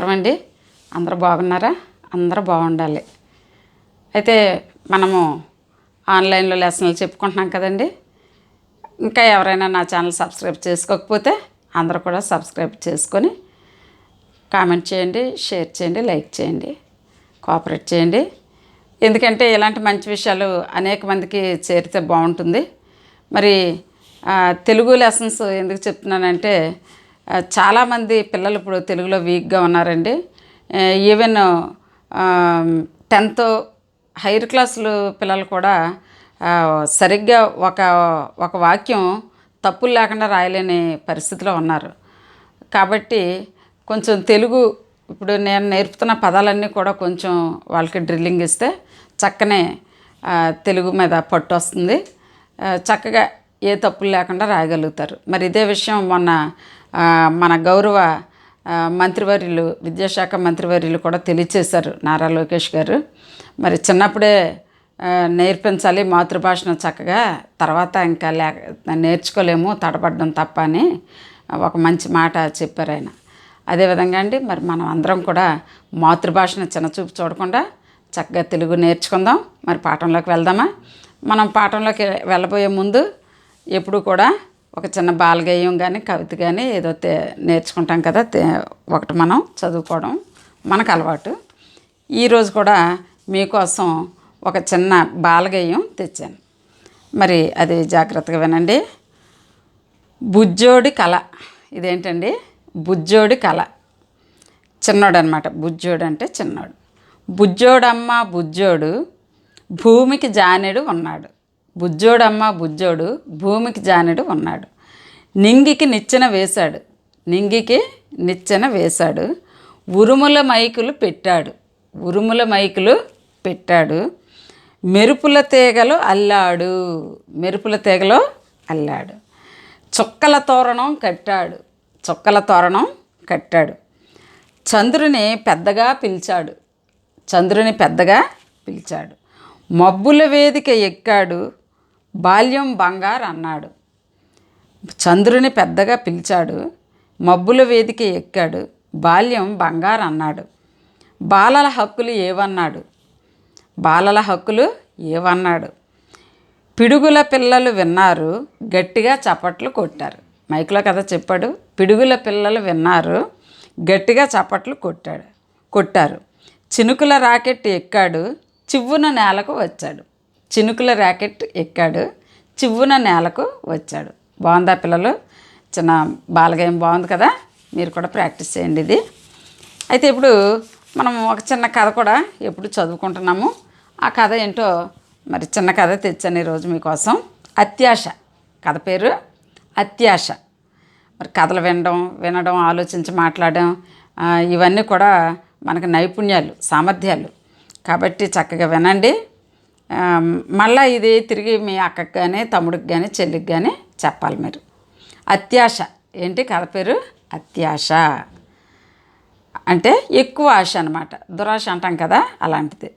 నమస్కారం అండి. అందరూ బాగున్నారా? అందరూ బాగుండాలి. అయితే మనము ఆన్లైన్లో లెసన్లు చెప్పుకుంటున్నాం కదండి. ఇంకా ఎవరైనా నా ఛానల్ సబ్స్క్రైబ్ చేసుకోకపోతే అందరూ కూడా సబ్స్క్రైబ్ చేసుకొని కామెంట్ చేయండి షేర్ చేయండి లైక్ చేయండి కోఆపరేట్ చేయండి. ఎందుకంటే ఇలాంటి మంచి విషయాలు అనేక మందికి చేరితే బాగుంటుంది. మరి తెలుగు లెసన్స్ ఎందుకు చెప్తున్నానంటే చాలామంది పిల్లలు ఇప్పుడు తెలుగులో వీక్గా ఉన్నారండి. ఈవెన్ టెన్త్ హైయర్ క్లాసులు పిల్లలు కూడా సరిగ్గా ఒక ఒక వాక్యం తప్పులు లేకుండా రాయలేని పరిస్థితిలో ఉన్నారు. కాబట్టి కొంచెం తెలుగు ఇప్పుడు నేను నేర్పుతున్న పదాలన్నీ కూడా కొంచెం వాళ్ళకి డ్రిల్లింగ్ ఇస్తే చక్కనే తెలుగు మీద పట్టు వస్తుంది. చక్కగా ఏ తప్పులు లేకుండా రాయగలుగుతారు. మరి ఇదే విషయం మొన్న మన గౌరవ మంత్రివర్యులు విద్యాశాఖ మంత్రివర్యులు కూడా తెలియచేశారు నారా లోకేష్ గారు. మరి చిన్నప్పుడే నేర్పించాలి మాతృభాషను చక్కగా తర్వాత ఇంకా లే నేర్చుకోలేము తడబడ్డం తప్ప అని ఒక మంచి మాట చెప్పారు ఆయన. అదేవిధంగా అండి మరి మనం అందరం కూడా మాతృభాషను చిన్నచూపు చూడకుండా చక్కగా తెలుగు నేర్చుకుందాం. మరి పాఠంలోకి వెళ్దామా? మనం పాఠంలోకి వెళ్ళబోయే ముందు ఎప్పుడు కూడా ఒక చిన్న బాలగేయం కానీ కవిత కానీ ఏదో నేర్చుకుంటాం కదా ఒకటి మనం చదువుకోవడం మనకు అలవాటు. ఈరోజు కూడా మీకోసం ఒక చిన్న బాలగేయం తెచ్చాను. మరి అది జాగ్రత్తగా వినండి. బుజ్జోడి కళ. ఇదేంటండి? బుజ్జోడి కళ. చిన్నోడు అనమాట బుజ్జోడు అంటే చిన్నోడు. బుజ్జోడమ్మ బుజ్జోడు భూమికి జానెడు ఉన్నాడు. బుజ్జోడమ్మ బుజ్జోడు భూమికి జానెడు ఉన్నాడు. నింగికి నిచ్చెన వేశాడు. నింగికి నిచ్చెన వేశాడు. ఉరుముల మైకులు పెట్టాడు. ఉరుముల మైకులు పెట్టాడు. మెరుపుల తీగలు అల్లాడు. మెరుపుల తీగలో అల్లాడు. చుక్కల తోరణం కట్టాడు. చుక్కల తోరణం కట్టాడు. చంద్రుని పెద్దగా పిలిచాడు. చంద్రుని పెద్దగా పిలిచాడు. మబ్బుల వేదిక ఎక్కాడు. బాల్యం బంగారు అన్నాడు. చంద్రుని పెద్దగా పిలిచాడు. మబ్బుల వేదిక ఎక్కాడు. బాల్యం బంగారు అన్నాడు. బాలల హక్కులు ఏవన్నాడు? బాలల హక్కులు ఏవన్నాడు? పిడుగుల పిల్లలు విన్నారు. గట్టిగా చప్పట్లు కొట్టారు. మైక్లో కథ చెప్పాడు. పిడుగుల పిల్లలు విన్నారు. గట్టిగా చప్పట్లు కొట్టాడు. కొట్టారు. చినుకుల రాకెట్ ఎక్కాడు. చివ్వున నేలకు వచ్చాడు. చినుకుల రాకెట్ ఎక్కాడు. చివ్వున నేలకు వచ్చాడు. బాగుందా పిల్లలు? చిన్న బాలగేయం బాగుంది కదా? మీరు కూడా ప్రాక్టీస్ చేయండి ఇది. అయితే ఇప్పుడు మనం ఒక చిన్న కథ కూడా ఎప్పుడు చదువుకుంటున్నాము. ఆ కథ ఏంటో మరి చిన్న కథ తెచ్చాను ఈరోజు మీకోసం. అత్యాశ కథ పేరు అత్యాశ. మరి కథలు వినడం వినడం ఆలోచించి మాట్లాడడం ఇవన్నీ కూడా మనకు నైపుణ్యాలు సామర్థ్యాలు. కాబట్టి చక్కగా వినండి. మళ్ళా ఇది తిరిగి మీ అక్కకి కానీ తమ్ముడికి కానీ చెల్లికి కానీ చెప్పాలి మీరు. అత్యాశ. ఏంటి కథ పేరు? అత్యాశ. అంటే ఎక్కువ ఆశ అనమాట దురాశ అంటాం కదా అలాంటిది.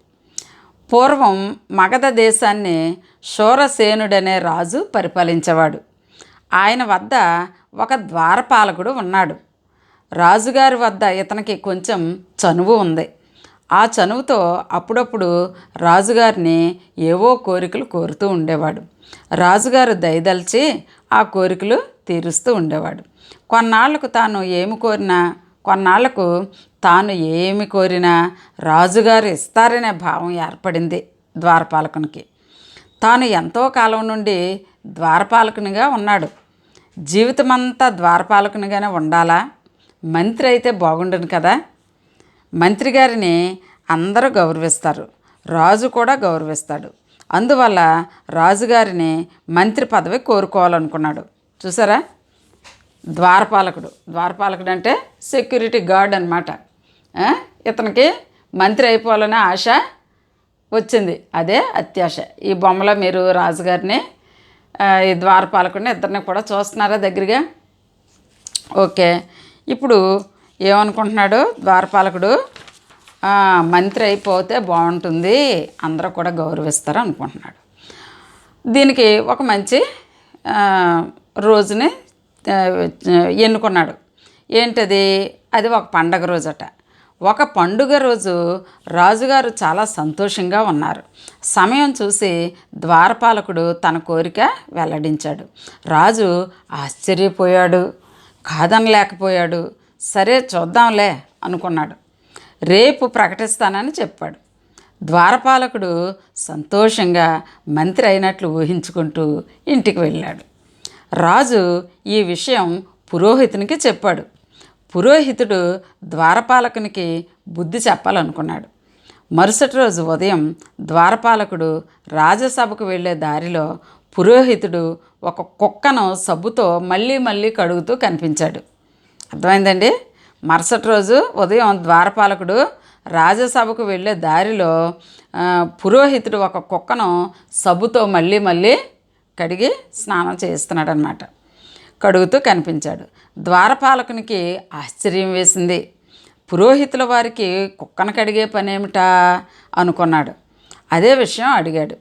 పూర్వం మగధ దేశాన్ని శూరసేనుడనే రాజు పరిపాలించేవాడు. ఆయన వద్ద ఒక ద్వారపాలకుడు ఉన్నాడు. రాజుగారి వద్ద ఇతనికి కొంచెం చనువు ఉంది. ఆ చనువుతో అప్పుడప్పుడు రాజుగారిని ఏవో కోరికలు కోరుతూ ఉండేవాడు. రాజుగారు దయదలిచి ఆ కోరికలు తీరుస్తూ ఉండేవాడు. కొన్నాళ్ళకు తాను ఏమి కోరినా కొన్నాళ్ళకు తాను ఏమి కోరినా రాజుగారు ఇస్తారనే భావం ఏర్పడింది ద్వారపాలకునికి. తాను ఎంతో కాలం నుండి ద్వారపాలకునిగా ఉన్నాడు. జీవితమంతా ద్వారపాలకునిగానే ఉండాలా? మంత్రి అయితే బాగుండను కదా? మంత్రి గారిని అందరూ గౌరవిస్తారు. రాజు కూడా గౌరవిస్తాడు. అందువల్ల రాజుగారిని మంత్రి పదవి కోరుకోవాలనుకున్నాడు. చూసారా? ద్వారపాలకుడు. ద్వారపాలకుడు అంటే సెక్యూరిటీ గార్డ్ అనమాట ఇతనికి మంత్రి అయిపోవాలనే ఆశ వచ్చింది. అదే అత్యాశ. ఈ బొమ్మలో మీరు రాజుగారిని ఈ ద్వారపాలకుడిని ఇద్దరిని కూడా చూస్తున్నారా దగ్గరగా? ఓకే. ఇప్పుడు ఏమనుకుంటున్నాడు? ద్వారపాలకుడు మంత్రి అయిపోతే బాగుంటుంది అందరూ కూడా గౌరవిస్తారు అనుకుంటున్నాడు. దీనికి ఒక మంచి రోజుని ఎన్నుకున్నాడు. ఏంటది? అది ఒక పండగ రోజట. ఒక పండుగ రోజు రాజుగారు చాలా సంతోషంగా ఉన్నారు. సమయం చూసి ద్వారపాలకుడు తన కోరిక వెల్లడించాడు. రాజు ఆశ్చర్యపోయాడు కాదనలేకపోయాడు. సరే చూద్దాంలే అనుకున్నాడు. రేపు ప్రకటిస్తానని చెప్పాడు. ద్వారపాలకుడు సంతోషంగా మంత్రి అయినట్లు ఊహించుకుంటూ ఇంటికి వెళ్ళాడు. రాజు ఈ విషయం పురోహితునికి చెప్పాడు. పురోహితుడు ద్వారపాలకునికి బుద్ధి చెప్పాలనుకున్నాడు. మరుసటి రోజు ఉదయం ద్వారపాలకుడు రాజసభకు వెళ్ళే దారిలో పురోహితుడు ఒక కుక్కను సబ్బుతో మళ్ళీ మళ్ళీ కడుగుతూ కనిపించాడు. అర్థమైందండి? మరుసటి రోజు ఉదయం ద్వారపాలకుడు రాజసభకు వెళ్ళే దారిలో పురోహితుడు ఒక కుక్కను సబ్బుతో మళ్ళీ మళ్ళీ కడిగి స్నానం చేయిస్తున్నాడు అనమాట కడుగుతూ కనిపించాడు. ద్వారపాలకునికి ఆశ్చర్యం వేసింది. పురోహితుల వారికి కుక్కను కడిగే పనేమిటా అనుకున్నాడు. అదే విషయం అడిగాడు.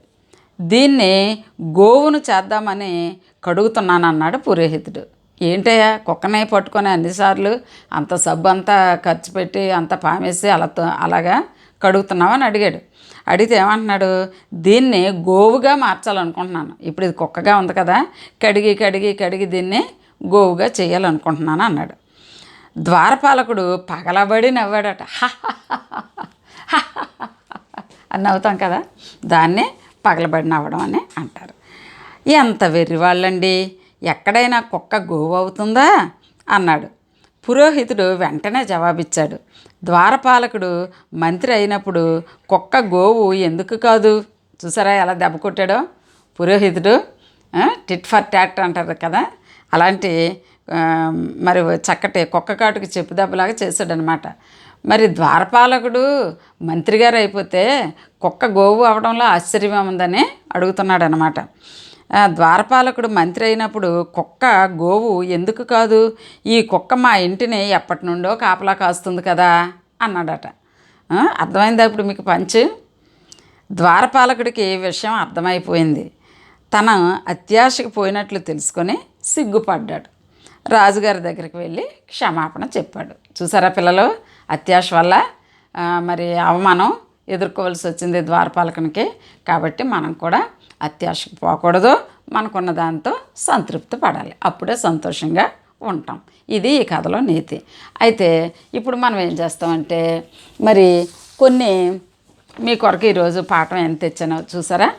దీన్ని గోవును చేద్దామని కడుగుతున్నానన్నాడు పురోహితుడు. ఏంటయ్యా కుక్కనే పట్టుకొని అన్నిసార్లు అంత సబ్బు అంతా ఖర్చు పెట్టి అంత పామేసి అలా అలాగా కడుగుతున్నావు అని అడిగాడు. అడిగితే ఏమంటున్నాడు దీన్ని గోవుగా మార్చాలనుకుంటున్నాను. ఇప్పుడు ఇది కుక్కగా ఉంది కదా కడిగి కడిగి కడిగి దీన్ని గోవుగా చేయాలనుకుంటున్నాను అన్నాడు. ద్వారపాలకుడు పగలబడి నవ్వాడట. అని నవ్వుతాం కదా దాన్నే పగలబడి నవ్వడం అని అంటారు. ఎంత వెర్రి వాళ్ళండి. ఎక్కడైనా కుక్క గోవు అవుతుందా అన్నాడు. పురోహితుడు వెంటనే జవాబిచ్చాడు. ద్వారపాలకుడు మంత్రి అయినప్పుడు కుక్క గోవు ఎందుకు కాదు? చూసారా ఎలా దెబ్బ కొట్టాడో? పురోహితుడు టిట్ ఫర్ ట్యాట్ అంటారు కదా? అలాంటి మరి చక్కటి కుక్క కాటుకు చెప్పు దెబ్బలాగా చేశాడనమాట. మరి ద్వారపాలకుడు మంత్రి గారు అయిపోతే కుక్క గోవు అవడంలో ఆశ్చర్యం ఉందని అడుగుతున్నాడు అనమాట ద్వారపాలకుడు మంత్రి అయినప్పుడు కుక్క గోవు ఎందుకు కాదు? ఈ కుక్క మా ఇంటిని ఎప్పటి నుండో కాపలా కాస్తుంది కదా అన్నాడట. అర్థమైందా ఇప్పుడు మీకు పంచు? ద్వారపాలకుడికి విషయం అర్థమైపోయింది. తన అత్యాశకు పోయినట్లు తెలుసుకొని సిగ్గుపడ్డాడు. రాజుగారి దగ్గరికి వెళ్ళి క్షమాపణ చెప్పాడు. చూసారా పిల్లలు? అత్యాశ వల్ల మరి అవమానం ఎదుర్కోవాల్సి వచ్చింది ద్వారపాలకునికి. కాబట్టి మనం కూడా అత్యాశకు పోకూడదు. మనకున్న దాంతో సంతృప్తి పడాలి. అప్పుడే సంతోషంగా ఉంటాం. ఇది ఈ కథలో నీతి. అయితే ఇప్పుడు మనం ఏం చేస్తామంటే మరి కొన్ని మీ కొరకు ఈరోజు పాఠం ఎంత తెచ్చానో చూసారా?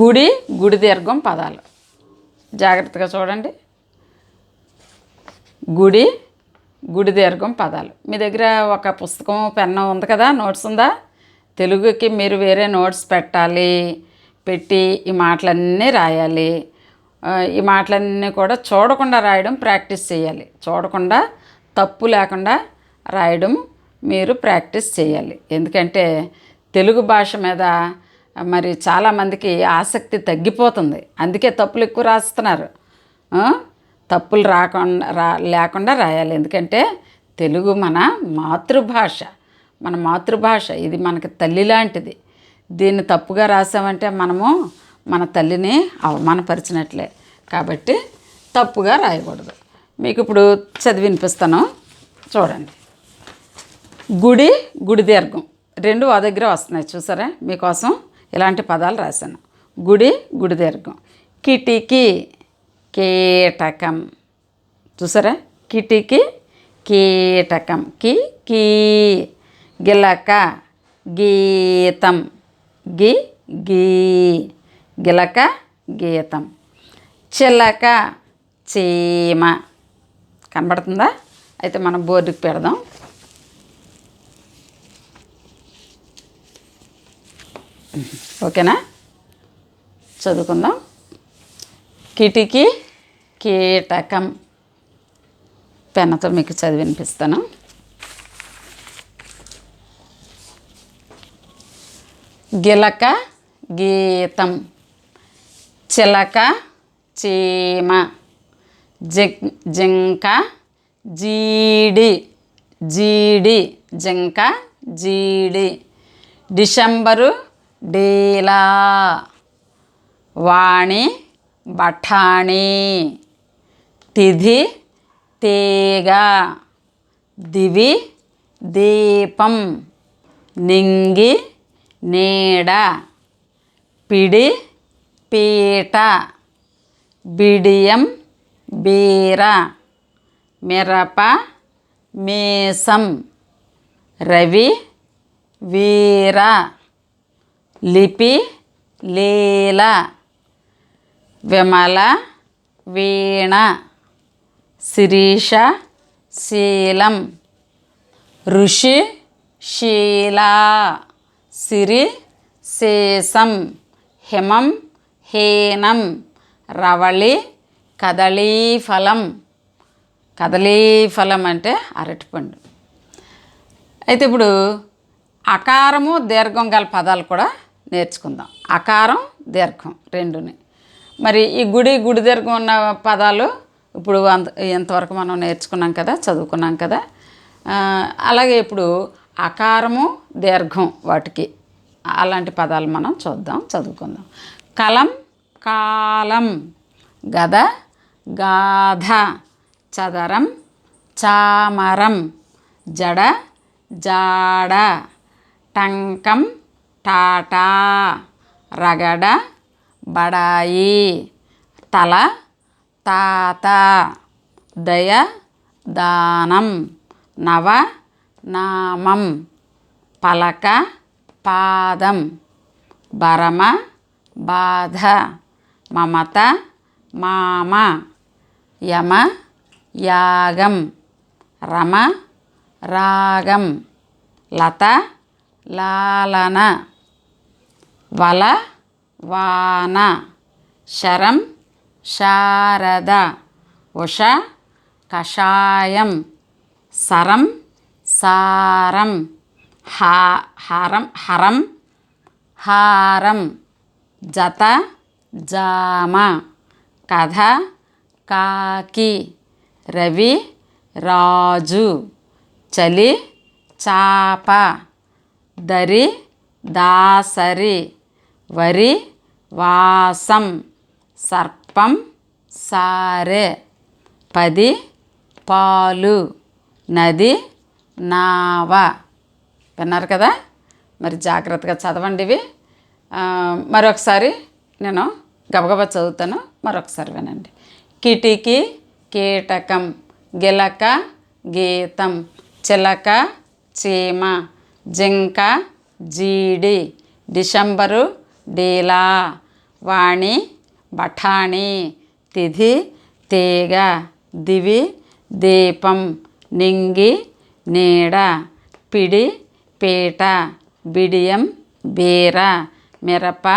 గుడి గుడి దీర్ఘం పదాలు. జాగ్రత్తగా చూడండి. గుడి గుడి దీర్ఘం పదాలు. మీ దగ్గర ఒక పుస్తకం పెన్ను ఉంది కదా నోట్స్ ఉందా? తెలుగుకి మీరు వేరే నోట్స్ పెట్టాలి. పెట్టి ఈ మాటలన్నీ రాయాలి. ఈ మాటలన్నీ కూడా చూడకుండా రాయడం ప్రాక్టీస్ చేయాలి. చూడకుండా తప్పు లేకుండా రాయడం మీరు ప్రాక్టీస్ చేయాలి. ఎందుకంటే తెలుగు భాష మీద మరి చాలామందికి ఆసక్తి తగ్గిపోతుంది. అందుకే తప్పులు ఎక్కువ రాస్తున్నారు. తప్పులు రాకుండా రా లేకుండా రాయాలి. ఎందుకంటే తెలుగు మన మాతృభాష. మన మాతృభాష ఇది మనకి తల్లి లాంటిది. దీన్ని తప్పుగా రాసామంటే మనము మన తల్లిని అవమానపరిచినట్లే. కాబట్టి తప్పుగా రాయకూడదు. మీకు ఇప్పుడు చదివి వినిపిస్తాను. చూడండి. గుడి గుడి దీర్ఘం. రెండు ఆ దగ్గర వస్తున్నాయి. చూసారా? మీకోసం ఇలాంటి పదాలు రాశాను. గుడి గుడి దీర్ఘం. కిటికీ కీటకం. చూసారా? కిటికీ కీటకం. కి కీ గిలక గీతం. గి గీ గిలక గీతం. చిలక చీమ. కనబడుతుందా? అయితే మనం బోర్డుకి పెడదాం. ఓకేనా? చదువుకుందాం. కిటికీ కీటకం. పెన్నతో మీకు చదివినిపిస్తాను. గిలక గీతం చిలక చీమ జిం జింక జీడి జీడి జింక జీడి డిసెంబరు డీలా వాణి బఠాణీ తిథి తీగ దివి దీపం నింగి నీడ పిడి పీట బిడియం బీర మిరప మీసం రవి వీర లిపి లీల విమల వీణ శిరీష శీలం ఋషి శీలా. సిరి శేషం హిమం హీనం రవళి కదళీఫలం. కదలీఫలం అంటే అరటిపండు. అయితే ఇప్పుడు అకారము దీర్ఘం గల పదాలు కూడా నేర్చుకుందాం. అకారం దీర్ఘం రెండుని. మరి ఈ గుడి గుడి దీర్ఘం ఉన్న పదాలు ఇప్పుడు అంత ఎంతవరకు మనం నేర్చుకున్నాం కదా చదువుకున్నాం కదా. అలాగే ఇప్పుడు అకారము దీర్ఘం వాటికి. అలాంటి పదాలు మనం చూద్దాం చదువుకుందాం. కలం కాలం. గద గాధ. చదరం చామరం. జడ జాడ. టంకం టాటా. రగడ బడాయి. తల తాత. దయ దానం. నవ నామం పలక పాదం భరమ బాధ మమత మామ యమ యాగం రమ రాగం లత లాలన వల వాన శరం శారద ఉష కషాయం సరం సారం. హా హరం హరం హారం. జత జామ. కథ కాకి. రవి రాజు. చలి చాప. దరి దాసరి. వరి వాసం. సర్పం సారె. పది పాలు. నది నావ. విన్నారు కదా? మరి జాగ్రత్తగా చదవండి ఇవి. మరొకసారి నేను గబగబా చదువుతాను. మరొకసారి వినండి. కిటికీ కీటకం గిలక గీతం చిలక చీమ జింక జీడి డిసెంబరు డీలా వాణి బఠాణి తిథి తీగ దివి దీపం నింగి నీడ పిడి పీట బిడియం బీర మిరప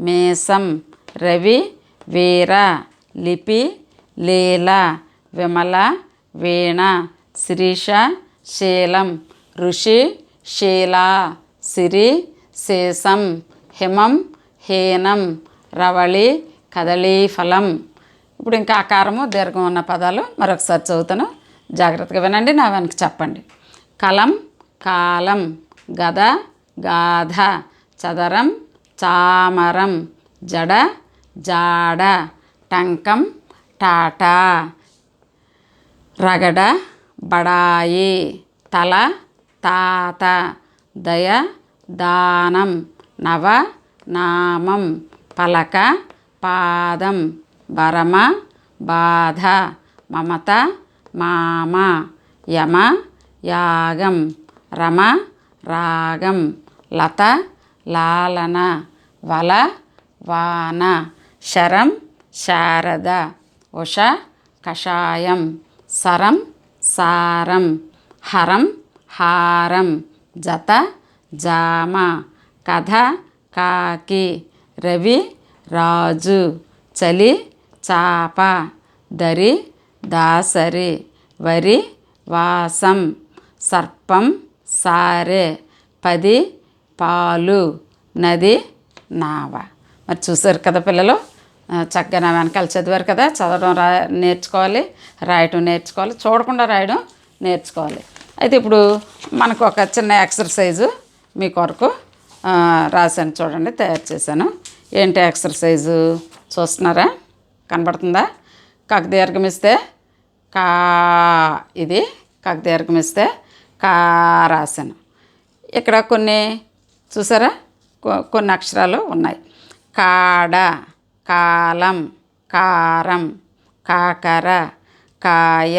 మేసం రవి వీర లిపి లీల విమల వీణ శిరీష శీలం ఋషి శీలా సిరి శేషం హిమం హీనం రవళి కదళీఫలం. ఇప్పుడు ఇంకా ఆకారము దీర్ఘం ఉన్న పదాలు మరొకసారి చదువుతాను. జాగ్రత్తగా వినండి నా వెనక చెప్పండి. కలం కాలం గద గాధ చదరం చామరం జడ జాడ టంకం టాటా రగడ బడాయి తల తాత దయ దానం నవ నామం పలక పాదం భరమ బాధ మమత మామ యమ యాగం రమ రాగం లత లాలన వల వాన శరం శారద ఉష కషాయం సరం సారం హరం హారం జత జామ కథ కాకి రవి రాజు చలి చాప దరి దాసరి వరి వాసం సర్పం సారె పది పాలు నది నావ. మరి చూసారు కదా పిల్లలు? చక్కగా నా వెనకాల చదివారు కదా చదవడం రా నేర్చుకోవాలి రాయటం నేర్చుకోవాలి చూడకుండా రాయడం నేర్చుకోవాలి. అయితే ఇప్పుడు మనకు ఒక చిన్న ఎక్సర్సైజు మీ కొరకు రాశాను చూడండి తయారు చేశాను. ఏంటి ఎక్సర్సైజు? చూస్తున్నారా? కనబడుతుందా? కక్ దీర్ఘమిస్తే కా ఇది కాకు దీర్ఘమిస్తే కా రాశాను ఇక్కడ కొన్ని చూసారా? కొన్ని అక్షరాలు ఉన్నాయి. కాడ కాలం కారం కాకర కాయ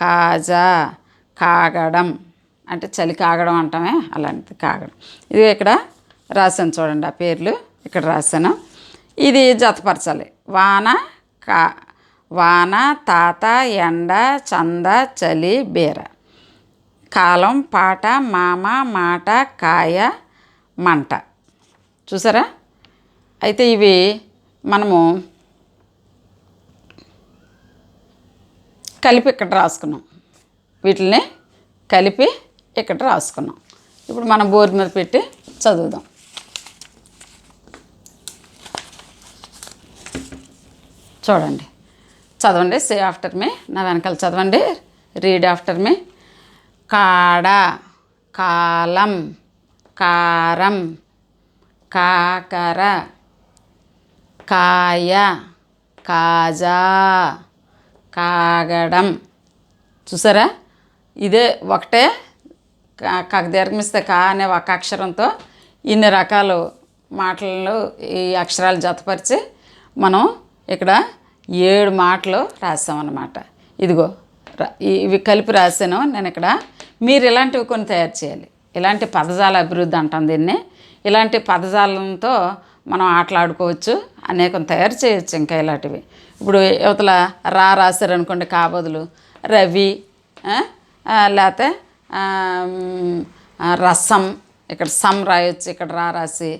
కాజా కాగడం. అంటే చలి కాగడం అంటామే అలాంటిది కాగడం. ఇది ఇక్కడ రాశాను చూడండి ఆ పేర్లు. ఇక్కడ రాశాను ఇది జతపరచాలి. వాన కా వాన తాత ఎండ చంద చలి బీర. కాలం పాట మామ మాట కాయ మంట. చూసారా? అయితే ఇవి మనము కలిపి ఇక్కడ రాసుకున్నాం. వీటిని కలిపి ఇక్కడ రాసుకున్నాం. ఇప్పుడు మనం బోర్డు మీద పెట్టి చదువుదాం. చూడండి. చదవండి సే ఆఫ్టర్ మీ. నా వెనకాల చదవండి. Read after me. కాడ కాలం కారం కాకర కాయ కాజా కాగడం. చూసారా? ఇదే ఒకటే. కా- కా అనే ఒక అక్షరంతో ఇన్ని రకాలు మాటలు ఈ అక్షరాలు జతపరిచి మనం ఇక్కడ ఏడు మాటలు రాసామన్నమాట. ఇదిగో ఇవి కలిపి రాశాను నేను ఇక్కడ మీరు ఇలాంటివి కొన్ని తయారు చేయాలి. ఇలాంటి పదజాల అభివృద్ధి అంటాం దీన్ని. ఇలాంటి పదజాలంతో మనం ఆటలాడుకోవచ్చు అనేకం తయారు చేయొచ్చు ఇంకా ఇలాంటివి. ఇప్పుడు యువతల రా రాశారనుకోండి అనుకోండి కాబదులు రవి లేకపోతే రసం ఇక్కడ సమ్ రాయొచ్చు ఇక్కడ రా రాసి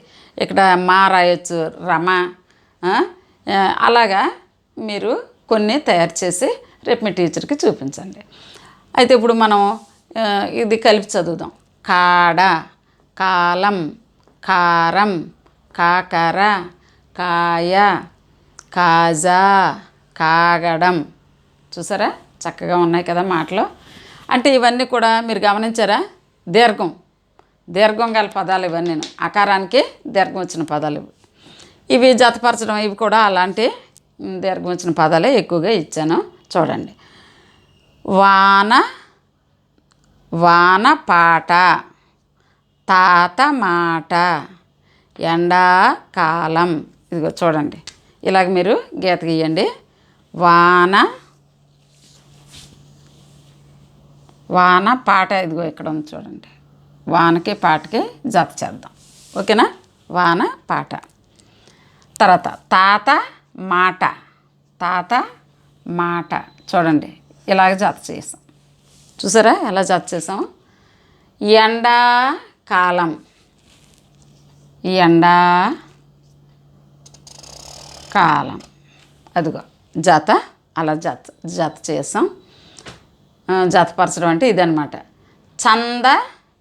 ఇక్కడ మా రాయొచ్చు రమ అలాగా మీరు కొన్ని తయారు చేసి రేపు మీ టీచర్కి చూపించండి. అయితే ఇప్పుడు మనం ఇది కలిపి చదువుదాం. కాడ కాలం కారం కాకర కాయ కాజా కాగడం. చూసారా? చక్కగా ఉన్నాయి కదా మాటలు. అంటే ఇవన్నీ కూడా మీరు గమనించారా? దీర్ఘం. దీర్ఘం గల పదాలు ఇవన్నీ అకారానికి దీర్ఘం వచ్చిన పదాలు ఇవి. ఇవి జతపరచడం ఇవి కూడా అలాంటి దీర్ఘం వచ్చిన పదాలే ఎక్కువగా ఇచ్చాను. చూడండి. వాన వాన పాట తాత మాట ఎండాకాలం. ఇదిగో చూడండి. ఇలాగ మీరు గీత గీయండి. వాన వాన పాట ఇదిగో ఇక్కడ ఉంది చూడండి. వానకి పాటకి జత చేద్దాం. ఓకేనా? వాన పాట. తర్వాత తాత మాట. తాత మాట. చూడండి ఇలాగ జత చేసాం. చూసారా ఎలా జత చేసాం? ఎండాకాలం. ఎండా కాలం అదిగో జత అలా జత జత చేసాం. జతపరచడం అంటే ఇదనమాట చంద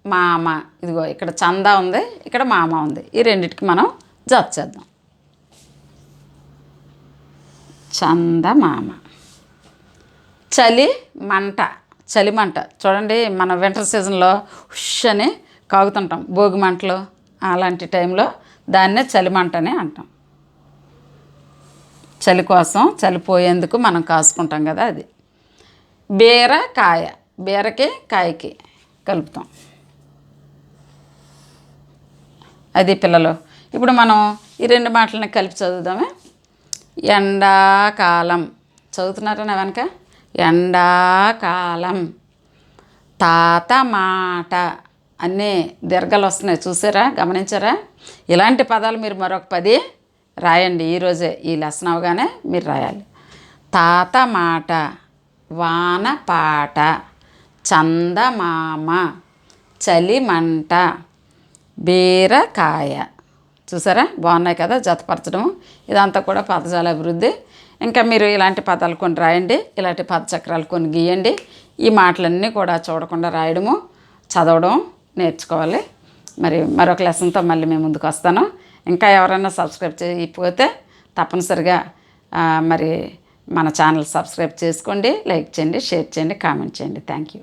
మామ. ఇదిగో ఇక్కడ చంద ఉంది ఇక్కడ మామ ఉంది. ఈ రెండిటికి మనం జత చేద్దాం. చందమామ. చలి మంట చలి మంట. చూడండి మన వింటర్ సీజన్లో హుష్ అని కాగుతుంటాం. భోగి మంటలు అలాంటి టైంలో దాన్నే చలి మంట అని అంటాం. చలి కోసం చలిపోయేందుకు మనం కాసుకుంటాం కదా అది. బీర కాయ బీరకి కాయకి కలుపుతాం. అది పిల్లలు. ఇప్పుడు మనం ఈ రెండు మాటలని కలిపి చదువుదామే. ఎండాకాలం. చదువుతున్నారా వెనక? ఎండాకాలం. తాత మాట అన్నీ దీర్ఘాలు వస్తున్నాయి. చూసారా? గమనించారా? ఇలాంటి పదాలు మీరు మరొక పది రాయండి. ఈరోజే ఈ లెసన్ అవగానే మీరు రాయాలి. తాత మాట వాన పాట చందమామ చలిమంట బీరకాయ. చూసారా? బాగున్నాయి కదా జతపరచడం ఇదంతా కూడా పదజాల అభివృద్ధి. ఇంకా మీరు ఇలాంటి పదాలు కొన్ని రాయండి. ఇలాంటి పదచక్రాలు కొన్ని గీయండి. ఈ మాటలన్నీ కూడా చూడకుండా రాయడము చదవడం నేర్చుకోవాలి. మరి మరొక లెసన్తో మళ్ళీ మేము ముందుకు వస్తాను. ఇంకా ఎవరైనా సబ్స్క్రైబ్ చేయకపోతే తప్పనిసరిగా మరి మన ఛానల్ సబ్స్క్రైబ్ చేసుకోండి లైక్ చేయండి షేర్ చేయండి కామెంట్ చేయండి. Thank you.